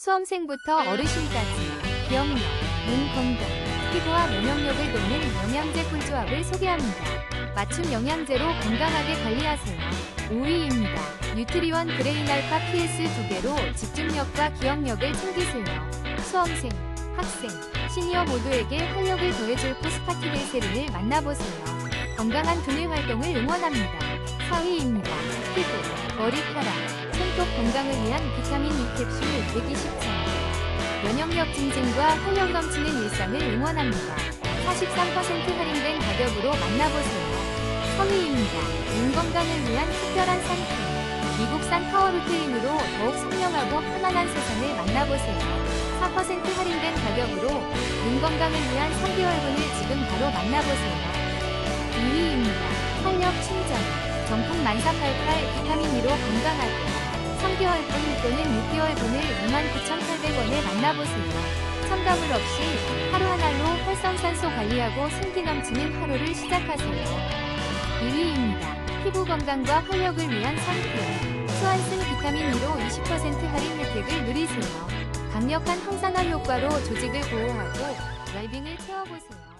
수험생부터 어르신까지 기억력, 눈 건강, 피부와 면역력을 돕는 영양제 꿀조합을 소개합니다. 맞춤 영양제로 건강하게 관리하세요. 5위입니다. 뉴트리원 그레인 알파 PS 두 개로 집중력과 기억력을 챙기세요. 수험생, 학생, 시니어 모두에게 활력을 더해줄 포스파티데세린을 만나보세요. 건강한 두뇌 활동을 응원합니다. 4위입니다. 피부, 머리카락, 손톱 건강을 위한 비타민 E 캡슐 120차. 면역력 증진과 활력 넘치는 일상을 응원합니다. 43% 할인된 가격으로 만나보세요. 3위입니다. 눈 건강을 위한 특별한 상품. 미국산 파워루테인으로 더욱 선명하고 편안한 세상을 만나보세요. 4% 할인된 가격으로 눈 건강을 위한 3개월분을 지금 바로 만나보세요. 2위입니다. 활력 충전. 정품 1488 비타민 E로 건강하게. 3개월분 또는 6개월분을 29,800원에 만나보세요. 첨가물 없이 하루 하나로 활성산소 관리하고 생기 넘치는 하루를 시작하세요. 2위입니다. 피부 건강과 활력을 위한 상품. 수완슨 비타민 E로 20% 할인 혜택을 누리세요. 강력한 항산화 효과로 조직을 보호하고 웰빙을 채워보세요.